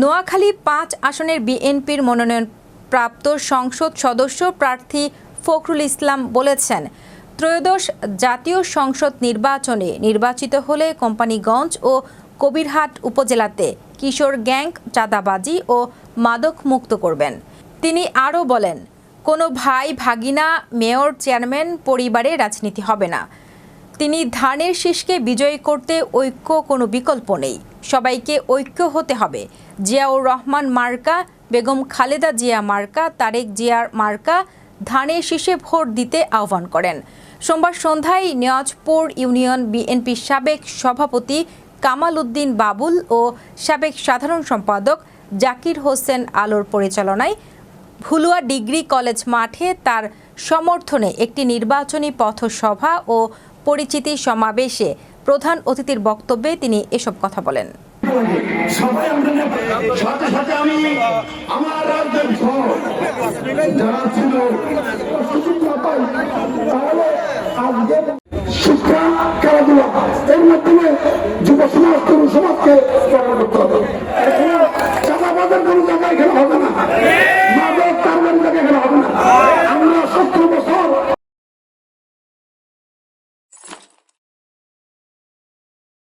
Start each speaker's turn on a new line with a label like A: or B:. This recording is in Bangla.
A: নোয়াখালী পাঁচ আসনের বিএনপির মনোনয়ন প্রাপ্ত সংসদ সদস্য প্রার্থী ফখরুল ইসলাম বলেছেন, ত্রয়োদশ জাতীয় সংসদ নির্বাচনে নির্বাচিত হলে কোম্পানিগঞ্জ ও কবিরহাট উপজেলাতে কিশোর গ্যাং চাঁদাবাজি ও মাদক মুক্ত করবেন। তিনি আরও বলেন, কোনো ভাই ভাগিনা, মেয়র, চেয়ারম্যান, পরিবারে রাজনীতি হবে না। তিনি ধানের শীষকে বিজয়ী করতে ঐক্য কোনো বিকল্প নেই। সবাইকে ঐক্য হতে হবে। জিয়াউর রহমান মার্কা, বেগম খালেদা জিয়া মার্কা, তারেক জিয়ার মার্কা ধানের শীষে ভোট দিতে আহ্বান করেন। সোমবার সন্ধ্যায় নিয়াজপুর ইউনিয়ন বিএনপির সাবেক সভাপতি কামাল উদ্দিন বাবুল ও সাবেক সাধারণ সম্পাদক জাকির হোসেন আলোর পরিচালনায় ভুলুয়া ডিগ্রি কলেজ মাঠে তার সমর্থনে একটি নির্বাচনী পথসভা ও পরিচিতি সমাবেশে প্রধান অতিথির বক্তব্যে তিনি এসব কথা বলেন।
B: না সমাজকে হবে। হবে